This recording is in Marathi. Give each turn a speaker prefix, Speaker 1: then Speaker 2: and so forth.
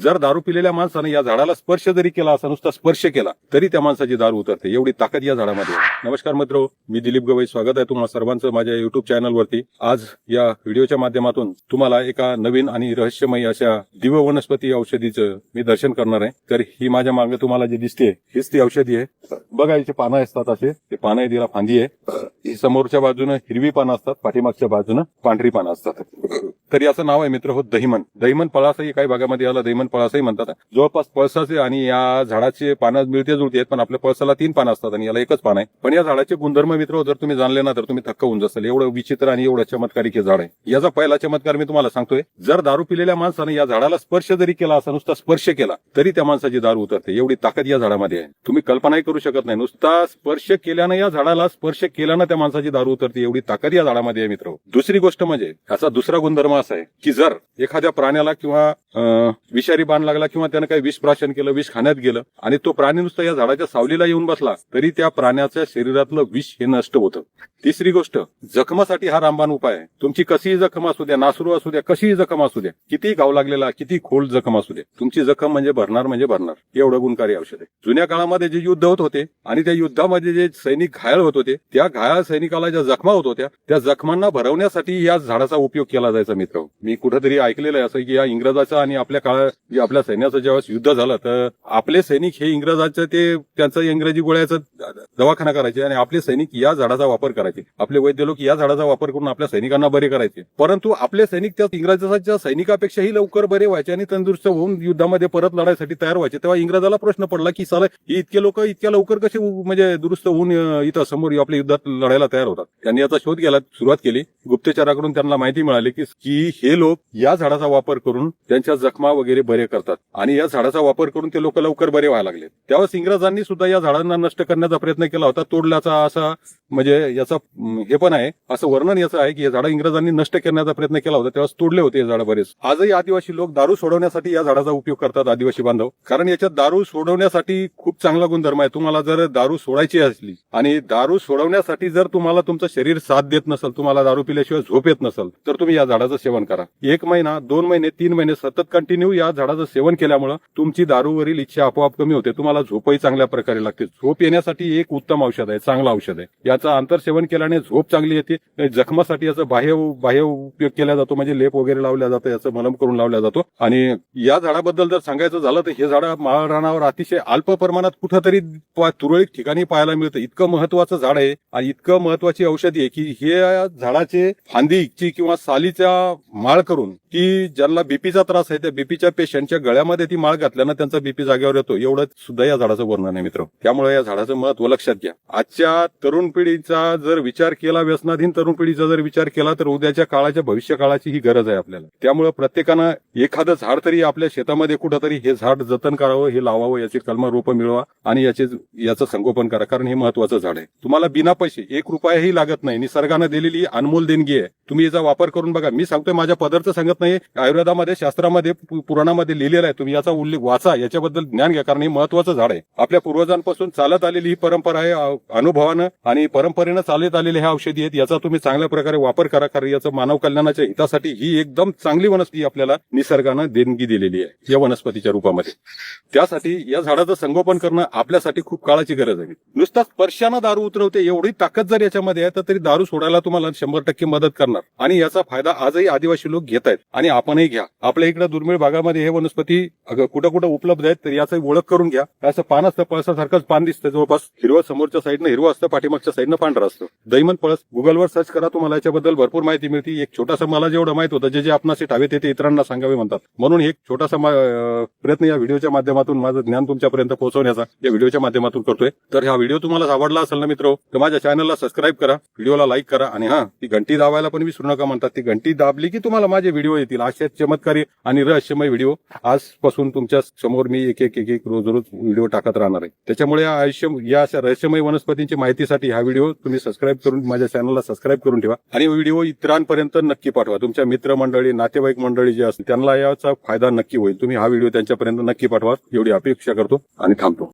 Speaker 1: जर दारू पिलेल्या माणसानं या झाडाला स्पर्श जरी केला असा नुसता स्पर्श केला तरी त्या माणसाची दारू उतरते. एवढी ताकद या झाडामध्ये नमस्कार मित्र मी दिलीप गवई स्वागत आहे तुम्हाला सर्वांचं माझ्या युट्यूब चॅनलवरती आज या व्हिडिओच्या माध्यमातून तुम्हाला एका नवीन आणि रहस्यमयी अशा दिव्य वनस्पती औषधीचं मी दर्शन करणार आहे. तर ही माझ्या मागे तुम्हाला जी दिसते हीच ती औषधी आहे. बघा याचे पानं असतात असे. ते पानं आहे तिला फांदी आहे. ही समोरच्या बाजूनं हिरवी पानं असतात. पाठीमागच्या बाजूनं पांढरी पानं असतात. तर याचं नाव आहे मित्र हो दहिमन. दहिमन पळासही काही भागामध्ये याला दहिमन पळासही म्हणतात. जवळपास पळसाचे आणि या झाडाचे पानं मिळते जुळते आहेत पण आपल्या पळसाला तीन पानं असतात आणि याला एकच पान आहे. पण या झाडाचे गुणधर्म मित्र हो, जर तुम्ही जाणले ना तर तुम्ही थक्क होऊन जासाल. एवढं विचित्र आणि एवढं चमत्कारिक हे झाड आहे. याचा पहिला चमत्कार मी तुम्हाला सांगतोय. जर दारू पिलेल्या माणसानं या झाडाला स्पर्श जरी केला असा नुसता स्पर्श केला तरी त्या माणसाची दारू उतरते. एवढी ताकद या झाडामध्ये आहे. तुम्ही कल्पनाही करू शकत नाही. नुसता स्पर्श केल्यानं या झाडाला स्पर्श केल्यानं त्या माणसाची दारू उतरते. एवढी ताकद या झाडामध्ये आहे मित्र. दुसरी गोष्ट म्हणजे याचा दुसरा गुणधर्म असा आहे की जर एखाद्या प्राण्याला किंवा अं, विषारी बाण लागला किंवा त्यानं काही विष प्राशन केलं विष खाण्यात गेलं आणि तो प्राणी नुसता या झाडाच्या सावलीला येऊन बसला तरी त्या प्राण्याच्या शरीरातलं विष हे नष्ट होतं. तिसरी गोष्ट जखमासाठी हा रामबाण उपाय आहे. तुमची कशीही जखम असू द्या नासरू असू द्या कशीही जखम असू द्या किती गाव लागलेला किती खोल जखम असू द्या तुमची जखम म्हणजे भरणार म्हणजे भरणार. एवढं गुणकारी औषध आहे. जुन्या काळामध्ये जे युद्ध होत होते आणि त्या युद्धामध्ये जे सैनिक घायल होत होते त्या घायल सैनिकाला ज्या जखमा होत होत्या त्या जखमांना भरवण्यासाठी या झाडाचा उपयोग केला जायचा मित्र. मी कुठेतरी ऐकलेलं आहे असं की या इंग्रजाचा आणि आपल्या काळात आपल्या सैन्याचं ज्यावेळेस युद्ध झालं तर आपले सैनिक हे इंग्रजाचं ते त्यांचं इंग्रजी गोळ्याचा दवाखाना करायचे आणि आपले सैनिक या झाडाचा वापर करायचे. आपले वैद्य लोक या झाडाचा वापर करून आपल्या सैनिकांना बरे करायचे. परंतु आपले सैनिक त्या इंग्रजाच्या सैनिकापेक्षाही लवकर बरे व्हायचे आणि तंदुरुस्त होऊन युद्धामध्ये परत लढायसाठी तयार व्हायचे तेव्हा इंग्रजाला प्रश्न पडला की साला इतके लोक इतक्या लवकर कसे म्हणजे दुरुस्त होऊन इथं समोर आपल्या युद्धात लढायला तयार होतात. त्यांनी याचा शोध घ्यायला सुरुवात केली. गुप्तचराकडून त्यांना माहिती मिळाली की की हे लोक या झाडाचा वापर करून त्यांच्या जखमा वगैरे बरे करतात. आणि या झाडाचा वापर करून ते लोक लवकर बरे व्हायला लागले त्यावेळेस इंग्रजांनी सुद्धा या झाडांना नष्ट करण्याचा प्रयत्न केला होता. तोडल्याचा असा म्हणजे याचा हे पण आहे. असं वर्णन याचं आहे की या झाडं इंग्रजांनी नष्ट करण्याचा प्रयत्न केला होता तेव्हा तोडले होते हे झाडं बरेच. आजही आदिवासी लोक दारू सोडवण्यासाठी या झाडाचा उपयोग करतात आदिवासी बांधव. कारण याच्यात दारू सोडवण्यासाठी खूप चांगला गुणधर्म आहे. तुम्हाला जर दारू सोडायची असली आणि दारू सोडवण्यासाठी जर तुम्हाला तुमचं शरीर साथ देत नसेल तुम्हाला दारू पिल्याशिवाय झोप येत नसेल तर तुम्ही या झाडाचं सेवन करा. एक महिना दोन महिने तीन महिने सतत कंटिन्यू या झाडाचं सेवन केल्यामुळे तुमची दारूवरील इच्छा आपोआप कमी होते. तुम्हाला झोपही चांगल्या प्रकारे लागते. झोप येण्यासाठी एक उत्तम औषध आहे चांगलं औषध आहे. या याचं आंतरसेवन केल्याने झोप चांगली येते. जखमासाठी याचा बाह्य बाह्य उपयोग केला जातो. म्हणजे लेप वगैरे लावला जातो याचं मलम करून लावला जातो. आणि या झाडाबद्दल जर सांगायचं झालं तर हे झाड महाराणावर अतिशय अल्प प्रमाणात कुठंतरी तुरळक ठिकाणी पाहायला मिळतं. इतकं महत्वाचं झाड आहे आणि इतकं महत्वाची औषधी आहे की हे झाडाचे फांदीची किंवा सालीचा माळ करून की ज्यांना बीपीचा त्रास आहे त्या बीपीच्या पेशंटच्या गळ्यामध्ये ती माळ घातल्यानं त्यांचा बीपी जागेवर येतो. एवढं सुद्धा या झाडाचं वर्णन आहे मित्र. त्यामुळे या झाडाचं महत्त्व लक्षात घ्या. आजच्या तरुण पिढीचा जर विचार केला व्यसनाधीन तरुण पिढीचा जर विचार केला तर उद्याच्या काळाच्या भविष्य काळाची ही गरज आहे आपल्याला. त्यामुळे प्रत्येकानं एखादं झाड तरी आपल्या शेतामध्ये कुठंतरी हे झाड जतन करावं हे लावावं याची कलमा रोपं मिळवा आणि याचे याचं संगोपन करा. कारण हे महत्वाचं झाड आहे. तुम्हाला बिना पैसे एक रुपयाही लागत नाही. निसर्गानं दिलेली अनमोल देणगी आहे. तुम्ही याचा वापर करून बघा. मी सांगतोय माझ्या पदार्थ सांगत नाही आयुर्वेदामध्ये शास्त्रामध्ये पुराणामध्ये लिहिलेलं आहे. तुम्ही याचा उल्लेख वाचा. याच्याबद्दल ज्ञान घ्या कारण हे महत्वाचं झाड आहे. आपल्या पूर्वजांपासून चालत आलेली ही परंपरा आहे अनुभवानं आणि परंपरेनं चालत आलेले हे औषधी आहेत याचा तुम्ही चांगल्या प्रकारे वापर करा कारण याचं मानव कल्याणाच्या हितासाठी ही एकदम चांगली वनस्पती आपल्याला निसर्गानं देणगी दिलेली आहे या वनस्पतीच्या रूपामध्ये. त्यासाठी या झाडाचं संगोपन करणं आपल्यासाठी खूप काळाची गरज आहे. नुसता स्पर्शानं दारू उतरवते एवढी ताकद जर याच्यामध्ये आहे तर तरी दारू सोडायला तुम्हाला शंभर टक्के मदत करणार. आणि याचा फायदा आजही आदिवासी लोक घेत आहेत आणि आपणही घ्या. आपल्या इकडे दुर्मिळ भागामध्ये हे वनस्पती अगं कुठं कुठं उपलब्ध आहेत तर याचं ओळख करून घ्या. असं पान असतं पळसासारखंच पान दिसतं जवळपास हिरवं समोरच्या साईडनं हिरवं असतं पाठीमागच्या साईडनं पांढरं असतं. दैमन पळस गुगलवर सर्च करा तुम्हाला. याच्याबद्दल भरपूर माहिती मिळते. एक छोटासा मला जेवढं माहीत होतं जे जे आपणाशी ठावे ते ते इतरांना सांगावे म्हणतात. म्हणून एक छोटासा प्रयत्न या व्हिडिओच्या माध्यमातून माझं ज्ञान तुमच्यापर्यंत पोहोचवण्याचा या व्हिडिओच्या माध्यमातून करतोय. तर हा व्हिडिओ तुम्हाला आवडला असेल ना मित्र तर माझ्या चॅनलला सबस्क्राईब करा. व्हिडिओला लाईक करा. आणि हा ती घंटी दाबायला पण विसरू नका म्हणतात. ती घंटी दाबली की तुम्हाला माझे व्हिडिओ येतील. असे चमत्कारी आणि रहस्यमय व्हिडिओ आजपासून तुमच्यासमोर मी एक एक एक एक रोज रोज व्हिडिओ टाकत राहणार आहे. त्याच्यामुळे या आयुष्य या अशा रहस्यमय वनस्पतींची माहितीसाठी हा व्हिडिओ तुम्ही सबस्क्राईब करून माझ्या चॅनलला सबस्क्राईब करून ठेवा. आणि व्हिडिओ इतरांपर्यंत नक्की पाठवा. तुमच्या मित्रमंडळी नातेवाईक मंडळी जे असतील त्यांना याचा फायदा नक्की होईल. तुम्ही हा व्हिडिओ त्यांच्यापर्यंत नक्की पाठवा. एवढी अपेक्षा करतो आणि थांबतो.